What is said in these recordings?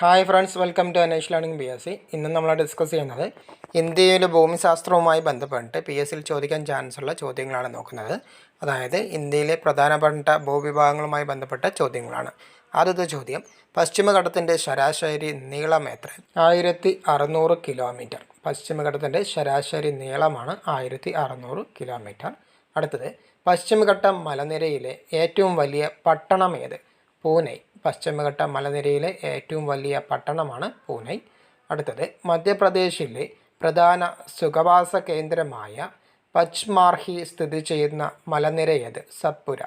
Hi friends welcome to Anesh learning P S C ഇന്ന് നമ്മൾ discuss ചെയ്യുന്നത് ഇന്ത്യയിലെ ഭൂമിശാസ്ത്രവുമായി ബന്ധപ്പെട്ട് പി എസ് സിയിൽ ചോദിക്കാൻ ചാൻസ് ഉള്ള ചോദ്യങ്ങളാണ് നോക്കുന്നത്. അതായത് ഇന്ത്യയിലെ പ്രധാനപ്പെട്ട ഭൂവിഭാഗങ്ങളുമായി ബന്ധപ്പെട്ട ചോദ്യങ്ങളാണ്. ആദ്യത്തെ ചോദ്യം പശ്ചിമഘട്ടത്തിന്റെ ശരാശരി നീളം എത്ര? ആയിരത്തി അറുന്നൂറ് കിലോമീറ്റർ. പശ്ചിമഘട്ടത്തിന്റെ ശരാശരി നീളമാണ് ആയിരത്തി അറുന്നൂറ് കിലോമീറ്റർ. അടുത്തത് പശ്ചിമഘട്ടം മലനിരയിലെ ഏറ്റവും വലിയ പട്ടണം ഏത്? പൂനെ. പശ്ചിമഘട്ട മലനിരയിലെ ഏറ്റവും വലിയ പട്ടണമാണ് പൂനെ. അടുത്തത് മധ്യപ്രദേശിലെ പ്രധാന സുഖവാസ കേന്ദ്രമായ പച്മാർഹി സ്ഥിതി ചെയ്യുന്ന മലനിരയത് സത്പുര.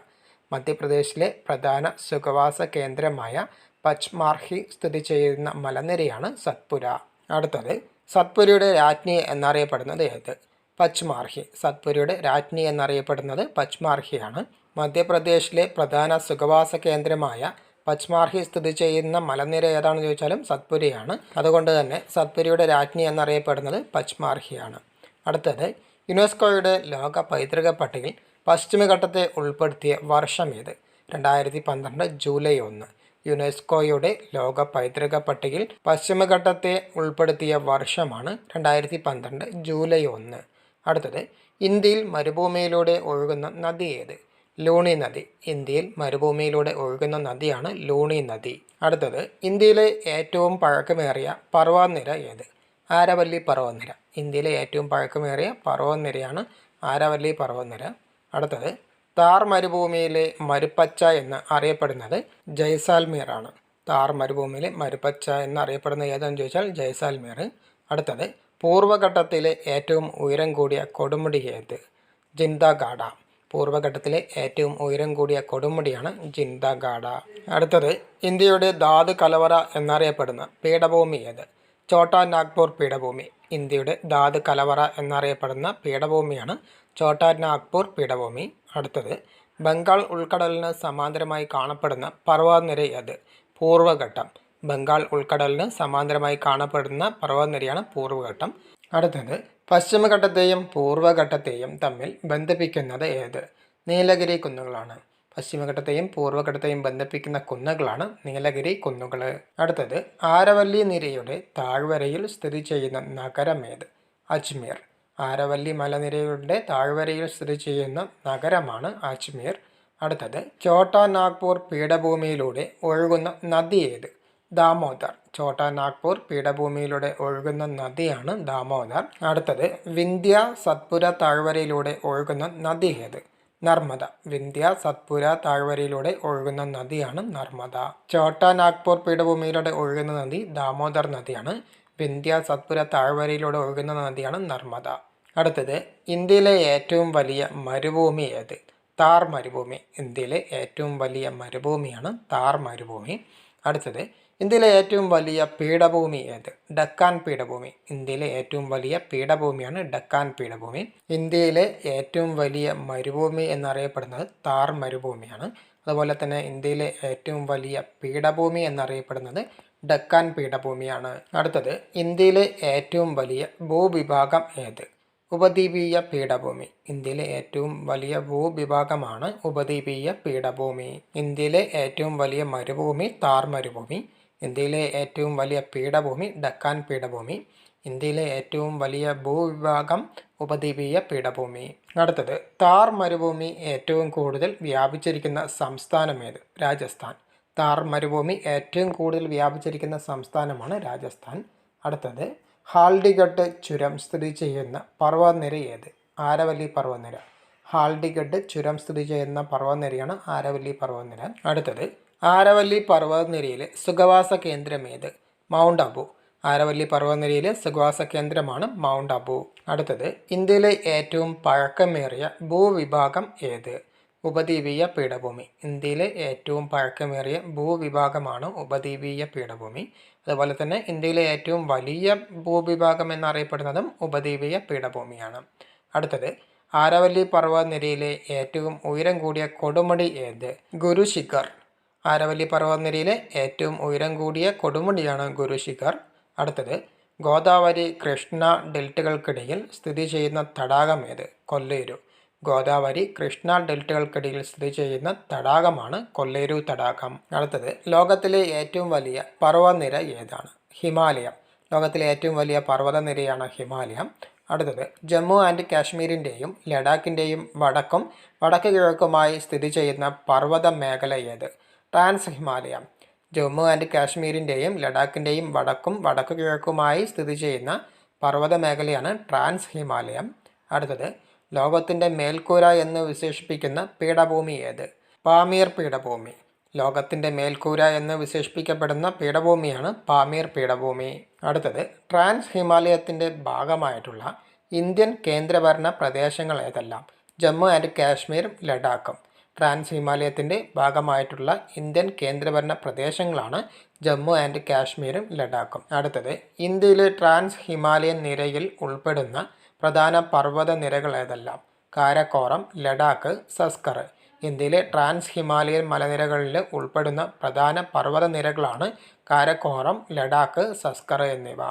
മധ്യപ്രദേശിലെ പ്രധാന സുഖവാസ കേന്ദ്രമായ പച്മാർഹി സ്ഥിതി ചെയ്യുന്ന മലനിരയാണ് സത്പുര. അടുത്തത് സത്പുരയുടെ രാജ്ഞി എന്നറിയപ്പെടുന്നത് ഏത്? പച്മാർഹി സത്പുരയുടെ രാജ്ഞി എന്നറിയപ്പെടുന്നത് പച്മാർഹിയാണ് മധ്യപ്രദേശിലെ പ്രധാന സുഖവാസ കേന്ദ്രമായ പച്മാർഹി സ്ഥിതി ചെയ്യുന്ന മലനിര ഏതാണെന്ന് ചോദിച്ചാലും സത്പുരിയാണ്. അതുകൊണ്ട് തന്നെ സത്പുരിയുടെ രാജ്ഞി എന്നറിയപ്പെടുന്നത് പച്മാർഹിയാണ് അടുത്തത് യുനെസ്കോയുടെ ലോക പൈതൃക പട്ടികയിൽ പശ്ചിമഘട്ടത്തെ ഉൾപ്പെടുത്തിയ വർഷം ഏത്? രണ്ടായിരത്തി പന്ത്രണ്ട് ജൂലൈ ഒന്ന്. യുനെസ്കോയുടെ ലോക പൈതൃക പട്ടികയിൽ പശ്ചിമഘട്ടത്തെ ഉൾപ്പെടുത്തിയ വർഷമാണ് രണ്ടായിരത്തി പന്ത്രണ്ട് ജൂലൈ ഒന്ന്. അടുത്തത് ഇന്ത്യയിൽ മരുഭൂമിയിലൂടെ ഒഴുകുന്ന നദി ഏത്? ലൂണി നദി ഇന്ത്യയിൽ മരുഭൂമിയിലൂടെ ഒഴുകുന്ന നദിയാണ് ലൂണി നദി. അടുത്തത് ഇന്ത്യയിലെ ഏറ്റവും പഴക്കമേറിയ പർവതനിര ഏത്? ആരവല്ലി പർവതനിര. ഇന്ത്യയിലെ ഏറ്റവും പഴക്കമേറിയ പർവതനിരയാണ് ആരവല്ലി പർവതനിര. അടുത്തത് താർ മരുഭൂമിയിലെ മരുപ്പച്ച എന്ന് അറിയപ്പെടുന്നത് ജയ്സാൽമീർ ആണ് താർ മരുഭൂമിയിലെ മരുപ്പച്ച എന്ന് അറിയപ്പെടുന്നത് ഏതെന്ന് ചോദിച്ചാൽ ജയ്സാൽമീർ. അടുത്തത് പൂർവഘട്ടത്തിലെ ഏറ്റവും ഉയരം കൂടിയ കൊടുമുടി ഏത്? ജിന്ദഗാഡ. പൂർവഘട്ടത്തിലെ ഏറ്റവും ഉയരം കൂടിയ കൊടുമുടിയാണ് ജിന്ദഗാഡ. അടുത്തത് ഇന്ത്യയുടെ ധാതു കലവറ എന്നറിയപ്പെടുന്ന പീഠഭൂമി ഏത്? ചോട്ടാ നാഗ്പൂർ പീഠഭൂമി. ഇന്ത്യയുടെ ധാതു കലവറ എന്നറിയപ്പെടുന്ന പീഠഭൂമിയാണ് ചോട്ടാ നാഗ്പൂർ പീഠഭൂമി. അടുത്തത് ബംഗാൾ ഉൾക്കടലിന് സമാന്തരമായി കാണപ്പെടുന്ന പർവതനിര ഏത്? പൂർവഘട്ടം. ബംഗാൾ ഉൾക്കടലിന് സമാന്തരമായി കാണപ്പെടുന്ന പർവതനിരയാണ് പൂർവഘട്ടം. അടുത്തത് പശ്ചിമഘട്ടത്തെയും പൂർവഘട്ടത്തെയും തമ്മിൽ ബന്ധിപ്പിക്കുന്നത് ഏത്? നീലഗിരി കുന്നുകളാണ്. പശ്ചിമഘട്ടത്തെയും പൂർവഘട്ടത്തെയും ബന്ധിപ്പിക്കുന്ന കുന്നുകളാണ് നീലഗിരി കുന്നുകൾ അടുത്തത് ആരവല്ലി നിരയുടെ താഴ്വരയിൽ സ്ഥിതി ചെയ്യുന്ന നഗരം ഏത്? അജ്മീർ. ആരവല്ലി മലനിരയുടെ താഴ്വരയിൽ സ്ഥിതി ചെയ്യുന്ന നഗരമാണ് അജ്മീർ. അടുത്തത് ചോട്ടാ നാഗ്പൂർ പീഠഭൂമിയിലൂടെ ഒഴുകുന്ന നദി ഏത്? ദാമോദർ. ചോട്ടാ നാഗ്പൂർ പീഠഭൂമിയിലൂടെ ഒഴുകുന്ന നദിയാണ് ദാമോദർ. അടുത്തത് വിന്ധ്യ സത്പുര താഴ്വരയിലൂടെ ഒഴുകുന്ന നദി ഏത് നർമ്മദ. വിന്ധ്യ സത്പുര താഴ്വരയിലൂടെ ഒഴുകുന്ന നദിയാണ് നർമ്മദ. ചോട്ടാ നാഗ്പൂർ പീഠഭൂമിയിലൂടെ ഒഴുകുന്ന നദി ദാമോദർ നദിയാണ്. വിന്ധ്യ സത്പുര താഴ്വരയിലൂടെ ഒഴുകുന്ന നദിയാണ് നർമ്മദ. അടുത്തത് ഇന്ത്യയിലെ ഏറ്റവും വലിയ മരുഭൂമി ഏത്? താർ മരുഭൂമി. ഇന്ത്യയിലെ ഏറ്റവും വലിയ മരുഭൂമിയാണ് താർ മരുഭൂമി. അടുത്തത് ഇന്ത്യയിലെ ഏറ്റവും വലിയ പീഠഭൂമി ഏത്? ഡക്കാൻ പീഠഭൂമി. ഇന്ത്യയിലെ ഏറ്റവും വലിയ പീഠഭൂമിയാണ് ഡക്കാൻ പീഠഭൂമി. ഇന്ത്യയിലെ ഏറ്റവും വലിയ മരുഭൂമി എന്നറിയപ്പെടുന്നത് താർ മരുഭൂമിയാണ്. അതുപോലെ തന്നെ ഇന്ത്യയിലെ ഏറ്റവും വലിയ പീഠഭൂമി എന്നറിയപ്പെടുന്നത് ഡക്കാൻ പീഠഭൂമിയാണ്. അടുത്തത് ഇന്ത്യയിലെ ഏറ്റവും വലിയ ഭൂവിഭാഗം ഏത്? ഉപദ്വീപീയ പീഠഭൂമി. ഇന്ത്യയിലെ ഏറ്റവും വലിയ ഭൂവിഭാഗമാണ് ഉപദ്വീപീയ പീഠഭൂമി. ഇന്ത്യയിലെ ഏറ്റവും വലിയ മരുഭൂമി താർ മരുഭൂമി. ഇന്ത്യയിലെ ഏറ്റവും വലിയ പീഠഭൂമി ഡക്കാൻ പീഠഭൂമി ഇന്ത്യയിലെ ഏറ്റവും വലിയ ഭൂവിഭാഗം ഉപദ്വീപീയ പീഠഭൂമി. അടുത്തത് താർ മരുഭൂമി ഏറ്റവും കൂടുതൽ വ്യാപിച്ചിരിക്കുന്ന സംസ്ഥാനമേത് രാജസ്ഥാൻ. താർ മരുഭൂമി ഏറ്റവും കൂടുതൽ വ്യാപിച്ചിരിക്കുന്ന സംസ്ഥാനമാണ് രാജസ്ഥാൻ. അടുത്തത് ഹാൽഡിഗഡ് ചുരം സ്ഥിതി ചെയ്യുന്ന പർവതനിര ഏത്? ആരവല്ലി പർവതനിര. ഹാൽഡിഗഡ് ചുരം സ്ഥിതി ചെയ്യുന്ന പർവതനിരയാണ് ആരവല്ലി പർവതനിര. അടുത്തത് ആരവല്ലി പർവതനിരയിലെ സുഖവാസ കേന്ദ്രം ഏത് മൗണ്ട് അബു. ആരവല്ലി പർവതനിരയിലെ സുഖവാസ കേന്ദ്രമാണ് മൗണ്ട് അബു. അടുത്തത് ഇന്ത്യയിലെ ഏറ്റവും പഴക്കമേറിയ ഭൂവിഭാഗം ഏത്? ഉപദ്വീപീയ പീഠഭൂമി. ഇന്ത്യയിലെ ഏറ്റവും പഴക്കമേറിയ ഭൂവിഭാഗമാണ് ഉപദ്വീപീയ പീഠഭൂമി. അതുപോലെ തന്നെ ഇന്ത്യയിലെ ഏറ്റവും വലിയ ഭൂവിഭാഗം എന്നറിയപ്പെടുന്നതും ഉപദ്വീപീയ പീഠഭൂമിയാണ്. അടുത്തത് ആരവല്ലി പർവതനിരയിലെ ഏറ്റവും ഉയരം കൂടിയ കൊടുമുടി ഏത്? ഗുരുശിഖർ. ആരവല്ലി പർവതനിരയിലെ ഏറ്റവും ഉയരം കൂടിയ കൊടുമുടിയാണ് ഗുരുശിഖർ അടുത്തത് ഗോദാവരി കൃഷ്ണ ഡെൽറ്റുകൾക്കിടയിൽ സ്ഥിതി ചെയ്യുന്ന തടാകം ഏത്? കൊല്ലേരു. ഗോദാവരി കൃഷ്ണ ഡെൽറ്റുകൾക്കിടയിൽ സ്ഥിതി ചെയ്യുന്ന തടാകമാണ് കൊല്ലേരു തടാകം. അടുത്തത് ലോകത്തിലെ ഏറ്റവും വലിയ പർവതനിര ഏതാണ്? ഹിമാലയം. ലോകത്തിലെ ഏറ്റവും വലിയ പർവതനിരയാണ് ഹിമാലയം. അടുത്തത് ജമ്മു ആൻഡ് കാശ്മീരിന്റെയും ലഡാക്കിന്റെയും വടക്കും വടക്ക് കിഴക്കുമായി സ്ഥിതി ചെയ്യുന്ന പർവത മേഖല ഏത്? ട്രാൻസ് ഹിമാലയം. ജമ്മു ആൻഡ് കാശ്മീരിന്റെയും ലഡാക്കിന്റെയും വടക്കും വടക്കു കിഴക്കുമായി സ്ഥിതി ചെയ്യുന്ന പർവത മേഖലയാണ് ട്രാൻസ് ഹിമാലയം. അടുത്തത് ലോകത്തിന്റെ മേൽക്കൂര എന്ന് വിശേഷിപ്പിക്കുന്ന പീഠഭൂമി ഏത്? പാമീർ പീഠഭൂമി. ലോകത്തിന്റെ മേൽക്കൂര എന്ന് വിശേഷിപ്പിക്കപ്പെടുന്ന പീഠഭൂമിയാണ് പാമീർ പീഠഭൂമി. അടുത്തത് ട്രാൻസ് ഹിമാലയത്തിന്റെ ഭാഗമായിട്ടുള്ള ഇന്ത്യൻ കേന്ദ്രഭരണ പ്രദേശങ്ങൾ ഏതെല്ലാം? ജമ്മു ആൻഡ് കാശ്മീർ ലഡാക്കും. ട്രാൻസ് ഹിമാലയത്തിന്റെ ഭാഗമായിട്ടുള്ള ഇന്ത്യൻ കേന്ദ്രഭരണ പ്രദേശങ്ങളാണ് ജമ്മു ആൻഡ് കാശ്മീരും ലഡാക്കും. അടുത്തത് ഇന്ത്യയിലെ ട്രാൻസ് ഹിമാലയൻ നിരയിൽ ഉൾപ്പെടുന്ന പ്രധാന പർവത നിരകൾ ഏതെല്ലാം? കാരക്കോറം ലഡാക്ക് സസ്കർ. ഇന്ത്യയിലെ ട്രാൻസ് ഹിമാലയൻ മലനിരകളിൽ ഉൾപ്പെടുന്ന പ്രധാന പർവത നിരകളാണ് കാരക്കോറം ലഡാക്ക് സസ്കർ എന്നിവ.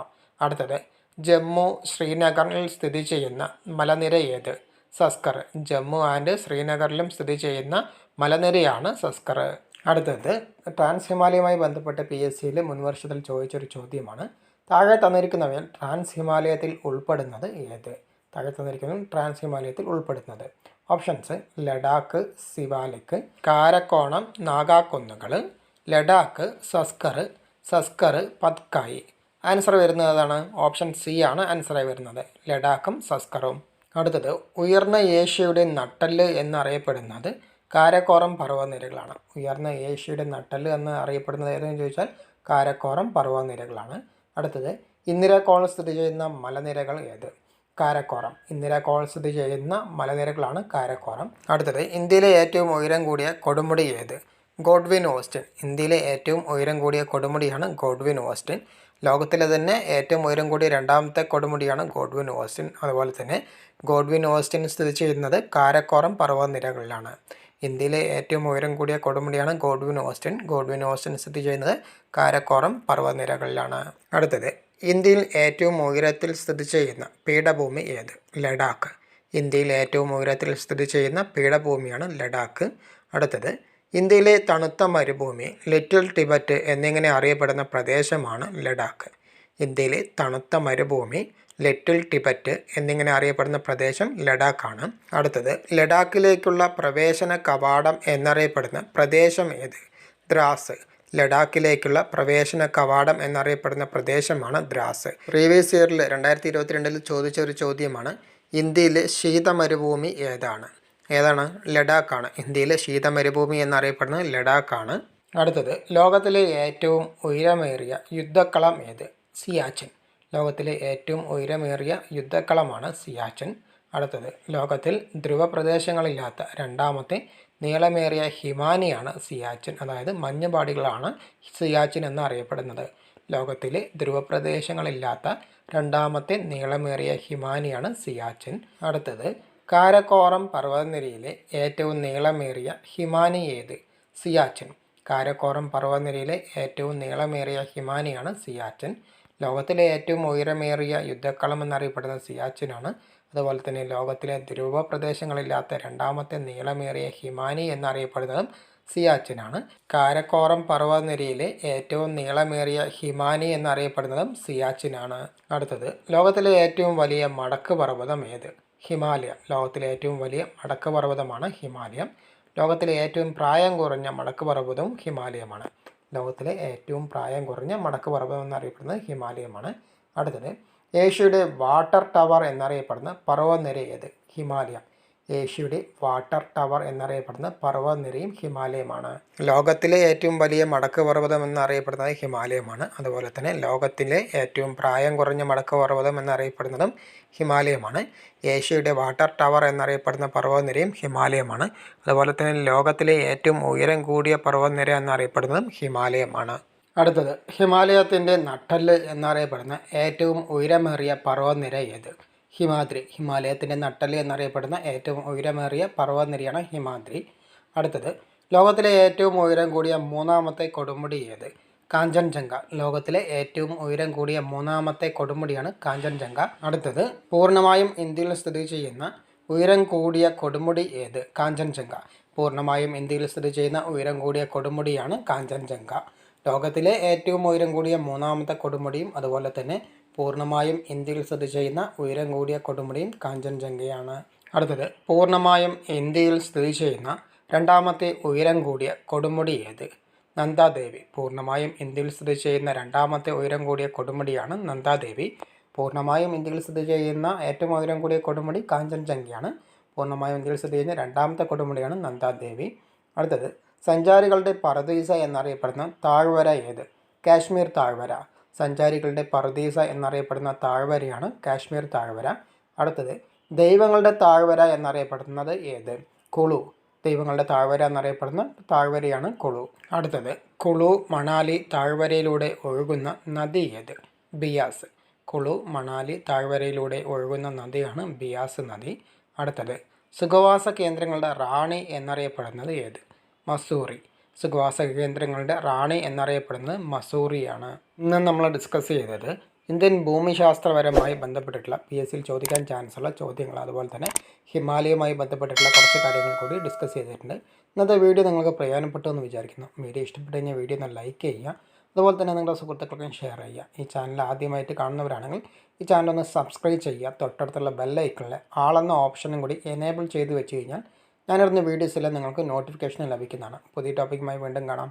അടുത്തത് ജമ്മു ശ്രീനഗറിൽ സ്ഥിതി ചെയ്യുന്ന മലനിര ഏത്? സസ്കർ. ജമ്മു ആൻഡ് ശ്രീനഗറിലും സ്ഥിതി ചെയ്യുന്ന മലനിരയാണ് സസ്കർ. അടുത്തത് ട്രാൻസ് ഹിമാലയവുമായി ബന്ധപ്പെട്ട് പി എസ് സിയിൽ മുൻവർഷത്തിൽ ചോദിച്ചൊരു ചോദ്യമാണ്. താഴെ തന്നിരിക്കുന്നവയിൽ ട്രാൻസ് ഹിമാലയത്തിൽ ഉൾപ്പെടുന്നത് ഏത്? താഴെ തന്നിരിക്കുന്നത് ട്രാൻസ് ഹിമാലയത്തിൽ ഉൾപ്പെടുന്നത്. ഓപ്ഷൻസ് ലഡാക്ക് സിവാലിക്ക് കാരക്കോണം നാഗാക്കുന്നുകൾ ലഡാക്ക് സസ്കർ സസ്കർ പത്കായി. ആൻസർ വരുന്നതാണ് ഓപ്ഷൻ സി ആണ് ആൻസറായി വരുന്നത്. ലഡാക്കും സസ്കറും. അടുത്തത് ഉയർന്ന ഏഷ്യയുടെ നട്ടൽ എന്നറിയപ്പെടുന്നത് കാരക്കോറം പർവതനിരകളാണ്. ഉയർന്ന ഏഷ്യയുടെ നട്ടൽ എന്ന് അറിയപ്പെടുന്നത് ഏതെന്ന് ചോദിച്ചാൽ കാരക്കോറം പർവതനിരകളാണ്. അടുത്തത് ഇന്ദിരാകോൾ സ്ഥിതി ചെയ്യുന്ന മലനിരകൾ ഏത്? കാരക്കോറം. ഇന്ദിരാകോൾ സ്ഥിതി ചെയ്യുന്ന മലനിരകളാണ് കാരക്കോറം. അടുത്തത് ഇന്ത്യയിലെ ഏറ്റവും ഉയരം കൂടിയ കൊടുമുടി ഏത്? Godwin Austen. ഇന്ത്യയിലെ ഏറ്റവും ഉയരം കൂടിയ കൊടുമുടിയാണ് ഗോഡ്വിൻ ഓസ്റ്റിൻ. ലോകത്തിലെ തന്നെ ഏറ്റവും ഉയരം കൂടിയ രണ്ടാമത്തെ കൊടുമുടിയാണ് ഗോഡ്വിൻ ഓസ്റ്റിൻ. അതുപോലെ തന്നെ ഗോഡ്വിൻ ഓസ്റ്റിൻ സ്ഥിതി ചെയ്യുന്നത് കാരക്കോറം പർവതനിരകളിലാണ്. ഇന്ത്യയിലെ ഏറ്റവും ഉയരം കൂടിയ കൊടുമുടിയാണ് ഗോഡ്വിൻ ഓസ്റ്റിൻ. ഗോഡ്വിൻ ഓസ്റ്റിൻ സ്ഥിതി ചെയ്യുന്നത് കാരക്കോറം പർവതനിരകളിലാണ്. അടുത്തത് ഇന്ത്യയിൽ ഏറ്റവും ഉയരത്തിൽ സ്ഥിതി ചെയ്യുന്ന പീഠഭൂമി ഏത്? ലഡാക്ക്. ഇന്ത്യയിൽ ഏറ്റവും ഉയരത്തിൽ സ്ഥിതി ചെയ്യുന്ന പീഠഭൂമിയാണ് ലഡാക്ക്. അടുത്തത് ഇന്ത്യയിലെ തണുത്ത മരുഭൂമി ലിറ്റിൽ ടിബറ്റ് എന്നിങ്ങനെ അറിയപ്പെടുന്ന പ്രദേശമാണ് ലഡാക്ക്. ഇന്ത്യയിലെ തണുത്ത മരുഭൂമി ലിറ്റിൽ ടിബറ്റ് എന്നിങ്ങനെ അറിയപ്പെടുന്ന പ്രദേശം ലഡാക്കാണ്. അടുത്തത് ലഡാക്കിലേക്കുള്ള പ്രവേശന കവാടം എന്നറിയപ്പെടുന്ന പ്രദേശം ഏത്? ദ്രാസ്. ലഡാക്കിലേക്കുള്ള പ്രവേശന കവാടം എന്നറിയപ്പെടുന്ന പ്രദേശമാണ് ദ്രാസ്. പ്രീവിയസ് ഇയറിൽ രണ്ടായിരത്തി ഇരുപത്തിരണ്ടിൽ ചോദിച്ച ഒരു ചോദ്യമാണ് ഇന്ത്യയിലെ ശീതമരുഭൂമി ഏതാണ്? ഏതാണ്? ലഡാക്കാണ്. ഇന്ത്യയിലെ ശീത ശീതമരുഭൂമി എന്നറിയപ്പെടുന്നത് ലഡാക്കാണ്. അടുത്തത് ലോകത്തിലെ ഏറ്റവും ഉയരമേറിയ യുദ്ധക്കളം ഏത്? സിയാച്ചിൻ. ലോകത്തിലെ ഏറ്റവും ഉയരമേറിയ യുദ്ധക്കളമാണ് സിയാച്ചിൻ. അടുത്തത് ലോകത്തിൽ ധ്രുവപ്രദേശങ്ങളില്ലാത്ത രണ്ടാമത്തെ നീളമേറിയ ഹിമാനിയാണ് സിയാച്ചിൻ. അതായത് മഞ്ഞുപാടികളാണ് സിയാച്ചിൻ എന്നറിയപ്പെടുന്നത്. ലോകത്തിലെ ധ്രുവപ്രദേശങ്ങളില്ലാത്ത രണ്ടാമത്തെ നീളമേറിയ ഹിമാനിയാണ് സിയാച്ചിൻ. അടുത്തത് കാരക്കോറം പർവതനിരയിലെ ഏറ്റവും നീളമേറിയ ഹിമാനി ഏത്? സിയാച്ചിൻ. കാരക്കോറം പർവതനിരയിലെ ഏറ്റവും നീളമേറിയ ഹിമാനിയാണ് സിയാച്ചിൻ. ലോകത്തിലെ ഏറ്റവും ഉയരമേറിയ യുദ്ധക്കളം എന്നറിയപ്പെടുന്ന സിയാച്ചിനാണ്. അതുപോലെ തന്നെ ലോകത്തിലെ ധ്രുവ പ്രദേശങ്ങളില്ലാത്ത രണ്ടാമത്തെ നീളമേറിയ ഹിമാനി എന്നറിയപ്പെടുന്നതും സിയാച്ചിനാണ്. കാരക്കോറം പർവതനിരയിലെ ഏറ്റവും നീളമേറിയ ഹിമാനി എന്നറിയപ്പെടുന്നതും സിയാച്ചിനാണ്. അടുത്തത് ലോകത്തിലെ ഏറ്റവും വലിയ മടക്ക് പർവതം ഏത്? ഹിമാലയം. ലോകത്തിലെ ഏറ്റവും വലിയ മടക്ക് പർവതമാണ് ഹിമാലയം. ലോകത്തിലെ ഏറ്റവും പ്രായം കുറഞ്ഞ മടക്ക് പർവതവും ഹിമാലയമാണ്. ലോകത്തിലെ ഏറ്റവും പ്രായം കുറഞ്ഞ മടക്ക് പർവതം എന്നറിയപ്പെടുന്നത് ഹിമാലയമാണ്. അടുത്തത് ഏഷ്യയുടെ വാട്ടർ ടവർ എന്നറിയപ്പെടുന്ന പർവതനിര ഏത്? ഹിമാലയം. ഏഷ്യയുടെ വാട്ടർ ടവർ എന്നറിയപ്പെടുന്ന പർവതനിരയും ഹിമാലയമാണ്. ലോകത്തിലെ ഏറ്റവും വലിയ മടക്ക് പർവതം എന്നറിയപ്പെടുന്നത് ഹിമാലയമാണ്. അതുപോലെ തന്നെ ലോകത്തിലെ ഏറ്റവും പ്രായം കുറഞ്ഞ മടക്ക് പർവതം എന്നറിയപ്പെടുന്നതും ഹിമാലയമാണ്. ഏഷ്യയുടെ വാട്ടർ ടവർ എന്നറിയപ്പെടുന്ന പർവതനിരയും ഹിമാലയമാണ്. അതുപോലെ തന്നെ ലോകത്തിലെ ഏറ്റവും ഉയരം കൂടിയ പർവതനിര എന്നറിയപ്പെടുന്നതും ഹിമാലയമാണ്. അടുത്തത് ഹിമാലയത്തിന്റെ നട്ടൽ എന്നറിയപ്പെടുന്ന ഏറ്റവും ഉയരമേറിയ പർവതനിര ഏത്? ഹിമാദ്രി ഹിമാലയത്തിന്റെ നട്ടൽ എന്നറിയപ്പെടുന്ന ഏറ്റവും ഉയരമേറിയ പർവതനിരയാണ് ഹിമാദ്രി. അടുത്തത് ലോകത്തിലെ ഏറ്റവും ഉയരം കൂടിയ മൂന്നാമത്തെ കൊടുമുടി ഏത്? കാഞ്ചൻജംഗ. ലോകത്തിലെ ഏറ്റവും ഉയരം കൂടിയ മൂന്നാമത്തെ കൊടുമുടിയാണ് കാഞ്ചൻജംഗ. അടുത്തത് പൂർണമായും ഇന്ത്യയിൽ സ്ഥിതി ചെയ്യുന്ന ഉയരം കൂടിയ കൊടുമുടി ഏത്? കാഞ്ചൻജംഗ. പൂർണമായും ഇന്ത്യയിൽ സ്ഥിതി ചെയ്യുന്ന ഉയരം കൂടിയ കൊടുമുടിയാണ് കാഞ്ചൻജംഗ. ലോകത്തിലെ ഏറ്റവും ഉയരം കൂടിയ മൂന്നാമത്തെ കൊടുമുടിയും അതുപോലെ തന്നെ പൂർണമായും ഇന്ത്യയിൽ സ്ഥിതി ചെയ്യുന്ന ഉയരം കൂടിയ കൊടുമുടിയും കാഞ്ചൻജംഗയാണ് അടുത്തത് പൂർണമായും ഇന്ത്യയിൽ സ്ഥിതി ചെയ്യുന്ന രണ്ടാമത്തെ ഉയരം കൂടിയ കൊടുമുടി ഏത്? നന്ദാദേവി. പൂർണമായും ഇന്ത്യയിൽ സ്ഥിതി ചെയ്യുന്ന രണ്ടാമത്തെ ഉയരം കൂടിയ കൊടുമുടിയാണ് നന്ദാദേവി. പൂർണമായും ഇന്ത്യയിൽ സ്ഥിതി ചെയ്യുന്ന ഏറ്റവും ഉയരം കൂടിയ കൊടുമുടി കാഞ്ചൻജംഗയാണ് പൂർണമായും ഇന്ത്യയിൽ സ്ഥിതി ചെയ്യുന്ന രണ്ടാമത്തെ കൊടുമുടിയാണ് നന്ദാദേവി. അടുത്തത് സഞ്ചാരികളുടെ പറദീസ എന്നറിയപ്പെടുന്ന താഴ്വര ഏത്? കാശ്മീർ താഴ്വര. സഞ്ചാരികളുടെ പർദീസ എന്നറിയപ്പെടുന്ന താഴ്വരയാണ് കാശ്മീർ താഴ്വര. അടുത്തത് ദൈവങ്ങളുടെ താഴ്വര എന്നറിയപ്പെടുന്നത് ഏത്? കുളു. ദൈവങ്ങളുടെ താഴ്വര എന്നറിയപ്പെടുന്ന താഴ്വരയാണ് കുളു. അടുത്തത് കുളു മണാലി താഴ്വരയിലൂടെ ഒഴുകുന്ന നദി ഏത്? ബിയാസ്. കുളു മണാലി താഴ്വരയിലൂടെ ഒഴുകുന്ന നദിയാണ് ബിയാസ് നദി. അടുത്തത് സുഖവാസ കേന്ദ്രങ്ങളുടെ റാണി എന്നറിയപ്പെടുന്നത് ഏത്? മസൂറി സുഖവാസ കേന്ദ്രങ്ങളുടെ റാണി എന്നറിയപ്പെടുന്നത് മസൂറിയാണ്. ഇന്ന് നമ്മൾ ഡിസ്കസ് ചെയ്തത് ഇന്ത്യൻ ഭൂമിശാസ്ത്രപരമായി ബന്ധപ്പെട്ടിട്ടുള്ള പി എസ് സിയിൽ ചോദിക്കാൻ ചാൻസ് ഉള്ള ചോദ്യങ്ങൾ അതുപോലെ തന്നെ ഹിമാലയവുമായി ബന്ധപ്പെട്ടിട്ടുള്ള കുറച്ച് കാര്യങ്ങൾ കൂടി ഡിസ്കസ് ചെയ്തിട്ടുണ്ട്. ഇന്നത്തെ വീഡിയോ നിങ്ങൾക്ക് പ്രയോജനപ്പെട്ടു എന്ന് വിചാരിക്കുന്നു. വീഡിയോ ഇഷ്ടപ്പെട്ടു കഴിഞ്ഞാൽ വീഡിയോ ഒന്ന് ലൈക്ക് ചെയ്യുക. അതുപോലെ തന്നെ നിങ്ങളുടെ സുഹൃത്തുക്കൾക്കും ഷെയർ ചെയ്യുക. ഈ ചാനൽ ആദ്യമായിട്ട് കാണുന്നവരാണെങ്കിൽ ഈ ചാനൽ ഒന്ന് സബ്സ്ക്രൈബ് ചെയ്യുക. തൊട്ടടുത്തുള്ള ബെല്ലൈക്കണിലെ ആളെന്ന ഓപ്ഷനും കൂടി എനേബിൾ ചെയ്ത് വെച്ച് കഴിഞ്ഞാൽ ഞാനിടുന്ന വീഡിയോസെല്ലാം നിങ്ങൾക്ക് നോട്ടിഫിക്കേഷൻ ലഭിക്കുന്നതാണ്. പുതിയ ടോപ്പിക്കുമായി വീണ്ടും കാണാം.